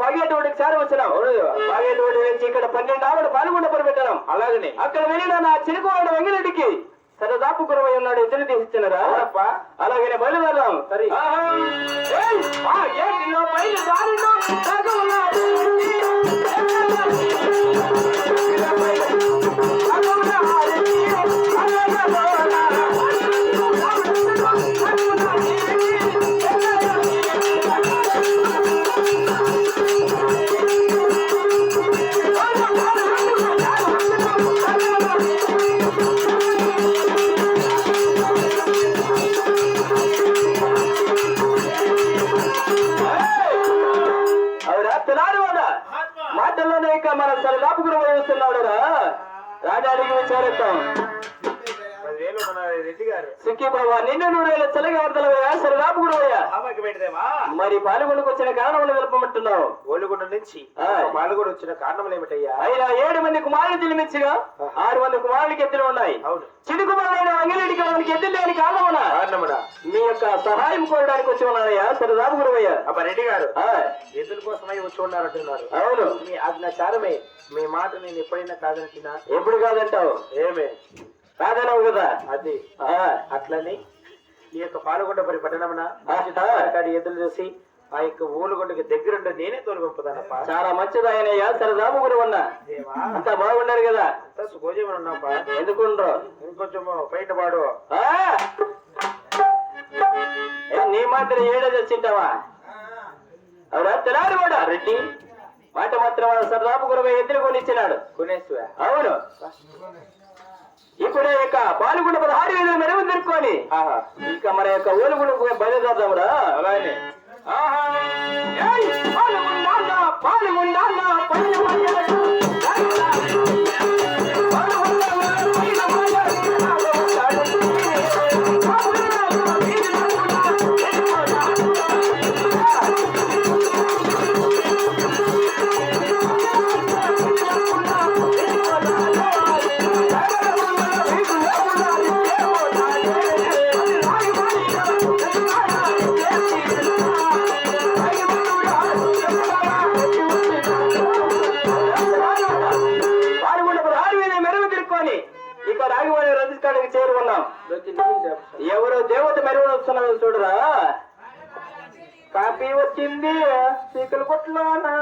చేరి వచ్చినాం బాగేటువంటి నుంచి ఇక్కడ పన్నెండు ఆవిడ పాల్గొండ పెట్టాం అలాగనే. అక్కడ వెళ్ళిన నా చిరుకువాడు వెంగిరెడ్డికి సరదాపు గురవై ఉన్నాడు ఎదురు తీసిచ్చినరా అవునప్పా. అలాగే బయలుదేరాం సరే. మన సరదాపు గురవై వస్తున్నాడు రా రాజాడికి విచారిస్తాం సుఖీ బాబా నిన్ను నూరేళ్ళ చల్లగా వరదలవయ్యా సరదాపు గురవయ్యా ఆమెకి పెట్టదేమా మరి పాల్గొండకు వచ్చిన కారణములు తెలుపమంటున్నావు. ఓలుగుండ నుంచి ఆ. పాల్గొని వచ్చిన కారణం ఏమిటయ్యా? అయినా ఏడు మంది కుమారులు జన్మించగా ఆరు మంది కుమారులకి ఎత్తులు ఉన్నాయి. అవును. చిన్న కుమారుడైన అంగిరెడ్డికి మనకి ఎత్తులు లేని కారణమున? కారణముడా మీ యొక్క సహాయం కోరడానికి వచ్చి ఉన్నానయ్యా సరదాపు గురవయ్య అబ్బా రెడ్డి గారు ఎద్దుల కోసమై వచ్చి ఉన్నారంటున్నారు. అవును. మీ ఆజ్ఞాచారమే మీ మాట నేను ఎప్పుడైనా కాదనిచ్చినా ఎప్పుడు కాదంటావు? ఏమే? కాదనవు కదా. అది. ఆ, అట్లని ఈ యొక్క పాల్గొండ పరి పట్టణమున. కాడి ఎద్దులు చూసి ఆ యొక్క ఊలుగొండకి దగ్గరుండి నేనే తోలుగొంపుతానప్ప చాలా మంచిది ఆయనయ్యా. సరదాపు గురవన్న దేవా. అంతా బాగున్నారు కదా. అంతా సుఖోజీవనం ఉన్నాపా ఎందుకుండ్రు? ఇంకొంచెం బయట పాడు. ఆ! ఏ, నీ మాత్రం ఏడో తెచ్చింటావా అవునా? కూడా. రెడ్డి. మాట మాత్రం సరదాపు గురవై ఎదురు కొనిచ్చినాడు. కొనేస్తువా అవును. ఇప్పుడు ఇక పాల్గొండ పదహారు వేలు మెరుగు దొరుకుని ఆహా ఇక మన యొక్క ఓలుగుడు బయలుదేరదాంరా అలానే ఆహా! ఏయ్! మెరుగు ఇక్కడ ఇక రాగివాడి రజిస్టార్కి చేరుకున్నాం ఎవరో దేవత మెరుగు వస్తున్నారో చూడరా? కాపీ వచ్చింది చీకలు కొట్లోనా?